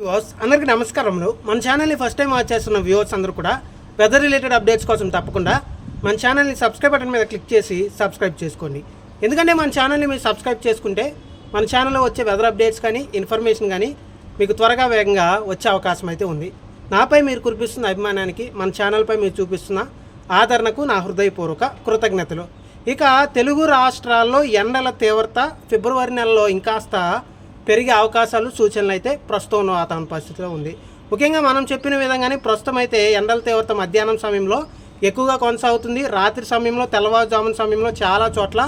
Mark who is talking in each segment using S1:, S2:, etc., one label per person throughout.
S1: Viewers అందరికీ నమస్కారములు. మన ఛానల్ని ఫస్ట్ టైం వాచ్ చేస్తున్న వ్యూవర్స్ అందరూ కూడా వెదర్ రిలేటెడ్ అప్డేట్స్ కోసం తప్పకుండా మన ఛానల్ని సబ్స్క్రైబ్ బటన్ మీద క్లిక్ చేసి సబ్స్క్రైబ్ చేసుకోండి. ఎందుకంటే మన ఛానల్ని మీరు సబ్స్క్రైబ్ చేసుకుంటే మన ఛానల్లో వచ్చే వెదర్ అప్డేట్స్ కానీ ఇన్ఫర్మేషన్ కానీ మీకు త్వరగా వేగంగా వచ్చే అవకాశం అయితే ఉంది. నాపై మీరు కురిపిస్తున్న అభిమానానికి మన ఛానల్పై మీరు చూపిస్తున్న ఆదరణకు నా హృదయపూర్వక కృతజ్ఞతలు. ఇక తెలుగు రాష్ట్రాల్లో ఎండల తీవ్రత ఫిబ్రవరి నెలలో ఇంకాస్త పెరిగే అవకాశాలు సూచనలు అయితే ప్రస్తుతం వాతావరణ పరిస్థితిలో ఉంది. ముఖ్యంగా మనం చెప్పిన విధంగానే ప్రస్తుతం అయితే ఎండల తీవ్రత మధ్యాహ్నం సమయంలో ఎక్కువగా కొనసాగుతుంది. రాత్రి సమయంలో తెల్లవారుజామున సమయంలో చాలా చోట్ల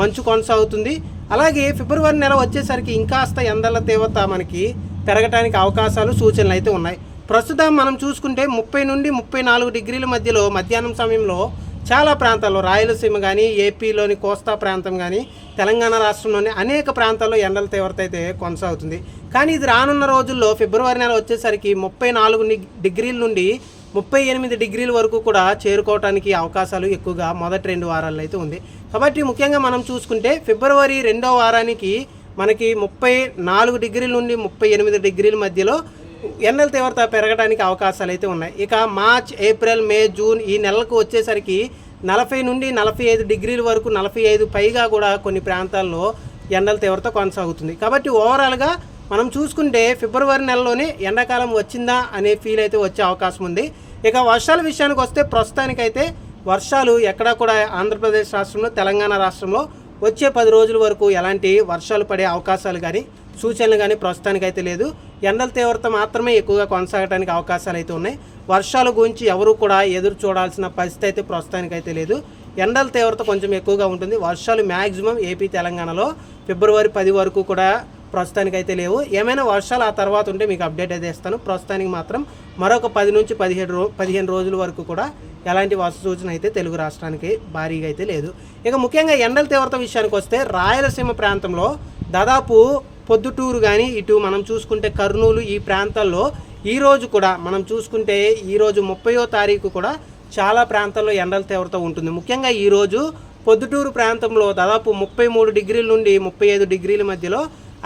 S1: మంచు కొనసాగుతుంది. అలాగే ఫిబ్రవరి నెల వచ్చేసరికి ఇంకాస్త ఎండల తీవ్రత మనకి పెరగడానికి అవకాశాలు సూచనలు అయితే ఉన్నాయి. ప్రస్తుతం మనం చూసుకుంటే ముప్పై నుండి ముప్పై నాలుగు డిగ్రీల మధ్యలో మధ్యాహ్నం సమయంలో చాలా ప్రాంతాల్లో రాయలసీమ కానీ ఏపీలోని కోస్తా ప్రాంతం కానీ తెలంగాణ రాష్ట్రంలోని అనేక ప్రాంతాల్లో ఎండల తీవ్రత అయితే కొనసాగుతుంది. కానీ ఇది రానున్న రోజుల్లో ఫిబ్రవరి నెల వచ్చేసరికి ముప్పై నాలుగు ని- డిగ్రీల నుండి ముప్పై ఎనిమిది డిగ్రీల వరకు కూడా చేరుకోవడానికి అవకాశాలు ఎక్కువగా మొదటి రెండు వారాల్లో అయితే ఉంది. కాబట్టి ముఖ్యంగా మనం చూసుకుంటే ఫిబ్రవరి రెండో వారానికి మనకి ముప్పై నాలుగు డిగ్రీల నుండి ముప్పై ఎనిమిది డిగ్రీల మధ్యలో ఎండల తీవ్రత పెరగడానికి అవకాశాలు అయితే ఉన్నాయి. ఇక మార్చ్ ఏప్రిల్ మే జూన్ ఈ నెలలకు వచ్చేసరికి నలభై నుండి నలభై ఐదు డిగ్రీల వరకు నలభై ఐదు పైగా కూడా కొన్ని ప్రాంతాల్లో ఎండల తీవ్రత కొనసాగుతుంది. కాబట్టి ఓవరాల్గా మనం చూసుకుంటే ఫిబ్రవరి నెలలోనే ఎండాకాలం వచ్చిందా అనే ఫీల్ అయితే వచ్చే అవకాశం ఉంది. ఇక వర్షాల విషయానికి వస్తే ప్రస్తుతానికైతే వర్షాలు ఎక్కడా కూడా ఆంధ్రప్రదేశ్ రాష్ట్రంలో తెలంగాణ రాష్ట్రంలో వచ్చే పది రోజుల వరకు ఎలాంటి వర్షాలు పడే అవకాశాలు కానీ సూచనలు కానీ ప్రస్తుతానికి అయితే లేదు. ఎండల తీవ్రత మాత్రమే ఎక్కువగా కొనసాగడానికి అవకాశాలు అయితే ఉన్నాయి. వర్షాల గురించి ఎవరు కూడా ఎదురు చూడాల్సిన పరిస్థితి అయితే ప్రస్తుతానికి అయితే లేదు. ఎండల తీవ్రత కొంచెం ఎక్కువగా ఉంటుంది. వర్షాలు మ్యాక్సిమం ఏపీ తెలంగాణలో ఫిబ్రవరి పది వరకు కూడా ప్రస్తుతానికి అయితే లేవు. ఏమైనా వర్షాలు ఆ తర్వాత ఉంటే మీకు అప్డేట్ అయితే ఇస్తాను. ప్రస్తుతానికి మాత్రం మరొక పది నుంచి పదిహేడు రో పదిహేను రోజుల వరకు కూడా ఎలాంటి వర్ష సూచన అయితే తెలుగు రాష్ట్రానికి భారీగా అయితే లేదు. ఇక ముఖ్యంగా ఎండల తీవ్రత విషయానికి వస్తే రాయలసీమ ప్రాంతంలో దాదాపు పొద్దుటూరు కానీ ఇటు మనం చూసుకుంటే కర్నూలు ఈ ప్రాంతాల్లో ఈరోజు కూడా మనం చూసుకుంటే ఈరోజు ముప్పయో తారీఖు కూడా చాలా ప్రాంతాల్లో ఎండల తీవ్రత ఉంటుంది. ముఖ్యంగా ఈరోజు పొద్దుటూరు ప్రాంతంలో దాదాపు ముప్పై మూడు డిగ్రీల నుండి ముప్పై ఐదు డిగ్రీల మధ్యలో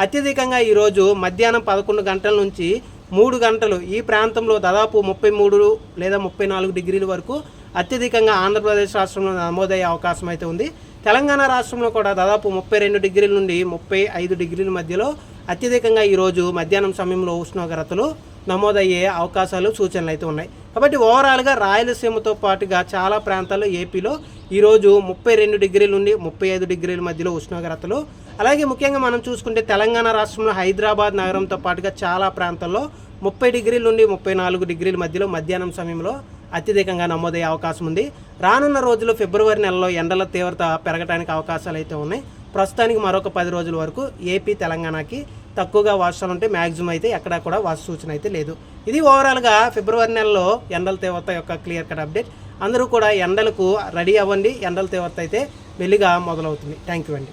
S1: అత్యధికంగా ఈరోజు మధ్యాహ్నం పదకొండు గంటల నుంచి మూడు గంటలు ఈ ప్రాంతంలో దాదాపు ముప్పై మూడు లేదా ముప్పై నాలుగు డిగ్రీల వరకు అత్యధికంగా ఆంధ్రప్రదేశ్ రాష్ట్రంలో నమోదయ్యే అవకాశం అయితే ఉంది. తెలంగాణ రాష్ట్రంలో కూడా దాదాపు ముప్పై రెండు డిగ్రీల నుండి ముప్పై ఐదు డిగ్రీల మధ్యలో అత్యధికంగా ఈరోజు మధ్యాహ్నం సమయంలో ఉష్ణోగ్రతలు నమోదయ్యే అవకాశాలు సూచనలు అయితే ఉన్నాయి. కాబట్టి ఓవరాల్గా రాయలసీమతో పాటుగా చాలా ప్రాంతాల్లో ఏపీలో ఈరోజు ముప్పై రెండు డిగ్రీల నుండి ముప్పై ఐదు డిగ్రీల మధ్యలో ఉష్ణోగ్రతలు. అలాగే ముఖ్యంగా మనం చూసుకుంటే తెలంగాణ రాష్ట్రంలో హైదరాబాద్ నగరంతో పాటుగా చాలా ప్రాంతాల్లో ముప్పై డిగ్రీల నుండి ముప్పై నాలుగు డిగ్రీల మధ్యలో మధ్యాహ్నం సమయంలో అత్యధికంగా నమోదయ్యే అవకాశం ఉంది. రానున్న రోజుల్లో ఫిబ్రవరి నెలలో ఎండల తీవ్రత పెరగడానికి అవకాశాలు అయితే ఉన్నాయి. ప్రస్తుతానికి మరొక పది రోజుల వరకు ఏపీ తెలంగాణకి తక్కువగా వర్షాలు ఉంటే మ్యాక్సిమం అయితే ఎక్కడా కూడా వర్ష సూచన అయితే లేదు. ఇది ఓవరాల్గా ఫిబ్రవరి నెలలో ఎండల తీవ్రత యొక్క క్లియర్ కట్ అప్డేట్ అందరూ కూడా ఎండలకు రెడీ అవ్వండి. ఎండల తీవ్రత అయితే మెల్లిగా మొదలవుతుంది. థ్యాంక్ యూ అండి.